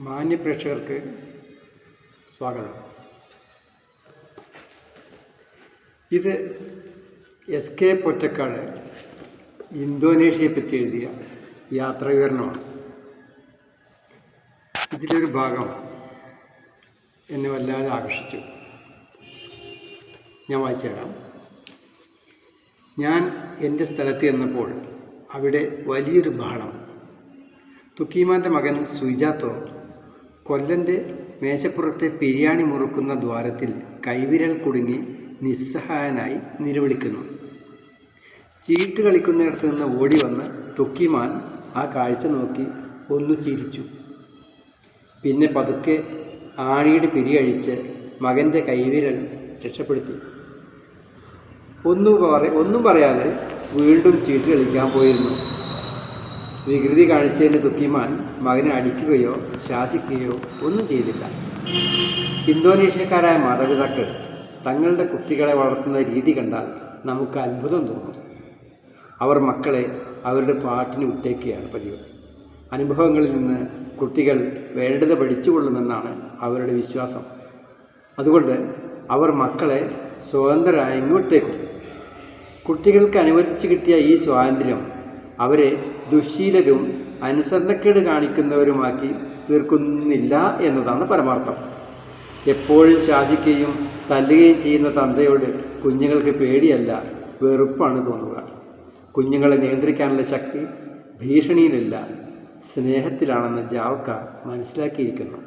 മാന്യ പ്രേക്ഷകർക്ക് സ്വാഗതം. ഇത് എസ് കെ പൊറ്റക്കാട് ഇന്തോനേഷ്യയെ പറ്റി എഴുതിയ യാത്രാവിവരണമാണ്. ഇതിലൊരു ഭാഗം എന്നെ വല്ലാതെ ആകർഷിച്ചു. ഞാൻ വായിച്ചു തരാം. ഞാൻ എന്റെ സ്ഥലത്ത് ചെന്നപ്പോൾ അവിടെ വലിയൊരു ബഹളം. തുക്കീമാന്റെ മകൻ സുജാത്തോ കൊല്ലന്റെ മേശപ്പുറത്തെ ബിരിയാണി മുറുക്കുന്ന ദ്വാരത്തിൽ കൈവിരൽ കുടുങ്ങി നിസ്സഹായനായി നിലവിളിക്കുന്നു. ചീട്ട് കളിക്കുന്നിടത്ത് നിന്ന് ഓടി വന്ന് തുക്കിമാൻ ആ കാഴ്ച നോക്കി ഒന്ന് ചിരിച്ചു. പിന്നെ പതുക്കെ ആണിയുടെ പിരിയഴിച്ച് മകന്റെ കൈവിരൽ രക്ഷപ്പെടുത്തി. ഒന്നും പറ ഒന്നും പറയാതെ വീണ്ടും ചീട്ട് കളിക്കാൻ പോയിരുന്നു. വികൃതി കാണിച്ചതിന് ദുഃഖിമാൻ മകനെ അടിക്കുകയോ ശാസിക്കുകയോ ഒന്നും ചെയ്തില്ല. ഇന്തോനേഷ്യക്കാരായ മാതാപിതാക്കൾ തങ്ങളുടെ കുട്ടികളെ വളർത്തുന്ന രീതി കണ്ടാൽ നമുക്ക് അത്ഭുതം തോന്നും. അവർ മക്കളെ അവരുടെ പാട്ടിന് വിട്ടേക്കുകയാണ് പതിവ്. അനുഭവങ്ങളിൽ നിന്ന് കുട്ടികൾ വേണ്ടത് പഠിച്ചുകൊള്ളുമെന്നാണ് അവരുടെ വിശ്വാസം. അതുകൊണ്ട് അവർ മക്കളെ സ്വതന്ത്രരായി ഇങ്ങോട്ടേക്കും. കുട്ടികൾക്ക് അനുവദിച്ചു കിട്ടിയ ഈ സ്വാതന്ത്ര്യം അവരെ ദുശ്ശീലരും അനുസരണക്കേട് കാണിക്കുന്നവരുമാക്കി തീർക്കുന്നില്ല എന്നതാണ് പരമാർത്ഥം. എപ്പോഴും ശാസിക്കുകയും തല്ലുകയും ചെയ്യുന്ന തന്തയോട് കുഞ്ഞുങ്ങൾക്ക് പേടിയല്ല വെറുപ്പാണ് തോന്നുക. കുഞ്ഞുങ്ങളെ നിയന്ത്രിക്കാനുള്ള ശക്തി ഭീഷണിയിലല്ല സ്നേഹത്തിലാണെന്ന് ജാവക്ക മനസ്സിലാക്കിയിരിക്കുന്നു.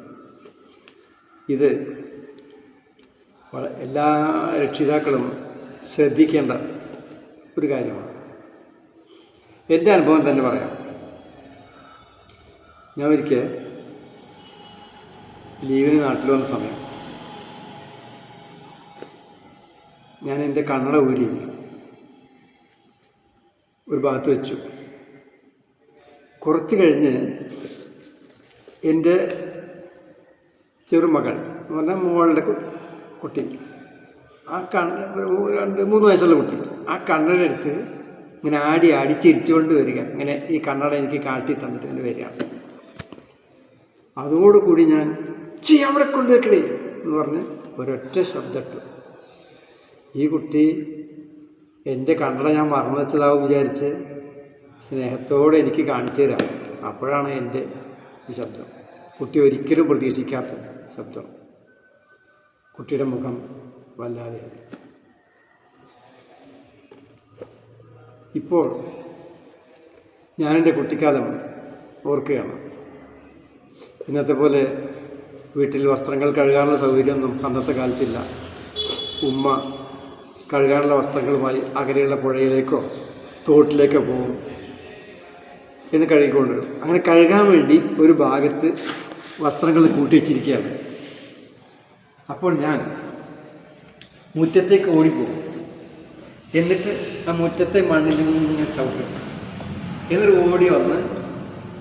ഇത് എല്ലാ രക്ഷിതാക്കളും ശ്രദ്ധിക്കേണ്ട ഒരു കാര്യമാണ്. എന്റെ അനുഭവം തന്നെ പറയാം. ഞാൻ ഒരിക്കൽ ലീവിന് നാട്ടിൽ വന്ന സമയം ഞാൻ എന്റെ കണ്ണട ഊരി ഒരു ഭാഗത്ത് വെച്ചു. കുറച്ച് കഴിഞ്ഞ് എന്റെ ചെറുമകൾ എന്ന് പറഞ്ഞാൽ മോളുടെ കുട്ടി. ആ കണ്ണ് രണ്ട് മൂന്ന് വയസ്സുള്ള കുട്ടി. ആ കണ്ണടെടുത്ത് ഇങ്ങനെ ആടി ആടി ചിരിച്ചുകൊണ്ട് വരിക. ഇങ്ങനെ ഈ കണ്ണട എനിക്ക് കാട്ടി തന്നിട്ട് ഇങ്ങനെ വരികയാണ് അതോടുകൂടി ഞാൻ ചീ അവിടെ കൊണ്ടുവെക്കണേ എന്ന് പറഞ്ഞ് ഒരൊറ്റ ശബ്ദമിട്ടു ഈ കുട്ടി എന്റെ കണ്ണട ഞാൻ മറന്നു വെച്ചതാവും വിചാരിച്ച് സ്നേഹത്തോടെ എനിക്ക് കാണിച്ചു തരാം. അപ്പോഴാണ് എന്റെ ഈ ശബ്ദം. കുട്ടി ഒരിക്കലും പ്രതീക്ഷിക്കാത്ത ശബ്ദം. കുട്ടിയുടെ മുഖം വല്ലാതെ ഇപ്പോൾ ഞാനെന്റെ കുട്ടിക്കാലം ഓർക്കുകയാണ്. ഇന്നത്തെ പോലെ വീട്ടിൽ വസ്ത്രങ്ങൾ കഴുകാനുള്ള സൗകര്യമൊന്നും അന്നത്തെ കാലത്തില്ല. ഉമ്മ കഴുകാനുള്ള വസ്ത്രങ്ങളുമായി അകലെയുള്ള പുഴയിലേക്കോ തോട്ടിലേക്കോ പോകും എന്ന് കഴുകിക്കൊണ്ടുവരും അങ്ങനെ കഴുകാൻ വേണ്ടി ഒരു ഭാഗത്ത് വസ്ത്രങ്ങൾ കൂട്ടി വച്ചിരിക്കുകയാണ് അപ്പോൾ ഞാൻ മുറ്റത്തേക്ക് ഓടിപ്പോകും. എന്നിട്ട് ആ മുറ്റത്തെ മണ്ണിലിങ്ങനെ ചവിട്ടും. എന്നിട്ട് ഓടി വന്ന്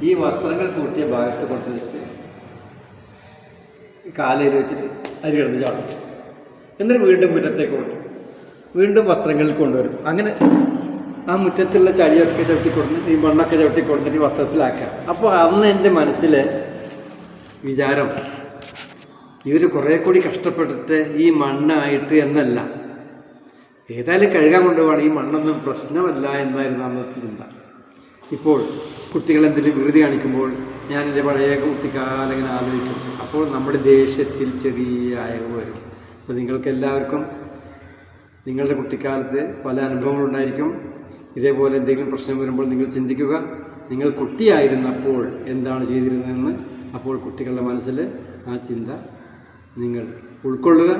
ഈ വസ്ത്രങ്ങൾ കൂട്ടിയ ഭാഗത്ത് കൊണ്ട് വെച്ച് കാലയിൽ വെച്ചിട്ട് അരി കിടന്ന് ചാടും. എന്നിട്ട് വീണ്ടും മുറ്റത്തേക്ക് കൊണ്ടുവരും വീണ്ടും വസ്ത്രങ്ങളിൽ കൊണ്ടുവരും. അങ്ങനെ ആ മുറ്റത്തുള്ള ചളിയൊക്കെ ചവിട്ടി കൊടുത്ത് ഈ മണ്ണൊക്കെ ചവിട്ടി കൊടുത്തിട്ട് ഈ വസ്ത്രത്തിലാക്കുക. അപ്പോൾ അന്ന് എന്റെ മനസ്സിൽ വിചാരം ഇവർ കുറേ കൂടി കഷ്ടപ്പെട്ടിട്ട് ഈ മണ്ണായിട്ട് എന്നല്ല ഏതായാലും കഴുകാൻ കൊണ്ടുപോകണം ഈ മണ്ണൊന്നും പ്രശ്നമല്ല എന്നായിരുന്നു അന്നത്തെ ചിന്ത. ഇപ്പോൾ കുട്ടികൾ എന്തെങ്കിലും വികൃതി കാണിക്കുമ്പോൾ ഞാൻ എന്റെ പഴയ കുട്ടിക്കാലം ഇങ്ങനെ ആലോചിക്കും. അപ്പോൾ നമ്മുടെ ദേഷ്യത്തിൽ ചെറിയ അയവ് വരും. അപ്പോൾ നിങ്ങൾക്ക് എല്ലാവർക്കും നിങ്ങളുടെ കുട്ടിക്കാലത്ത് പല അനുഭവങ്ങളുണ്ടായിരിക്കും ഇതേപോലെ എന്തെങ്കിലും പ്രശ്നം വരുമ്പോൾ നിങ്ങൾ ചിന്തിക്കുക. നിങ്ങൾ കുട്ടിയായിരുന്നപ്പോൾ എന്താണ് ചെയ്തിരുന്നതെന്ന് അപ്പോൾ കുട്ടികളുടെ മനസ്സിൽ ആ ചിന്ത നിങ്ങൾ ഉൾക്കൊള്ളുക.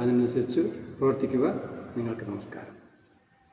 അതിനനുസരിച്ച് പ്രവർത്തിക്കുക. നിങ്ങൾക്ക് നമസ്കാരം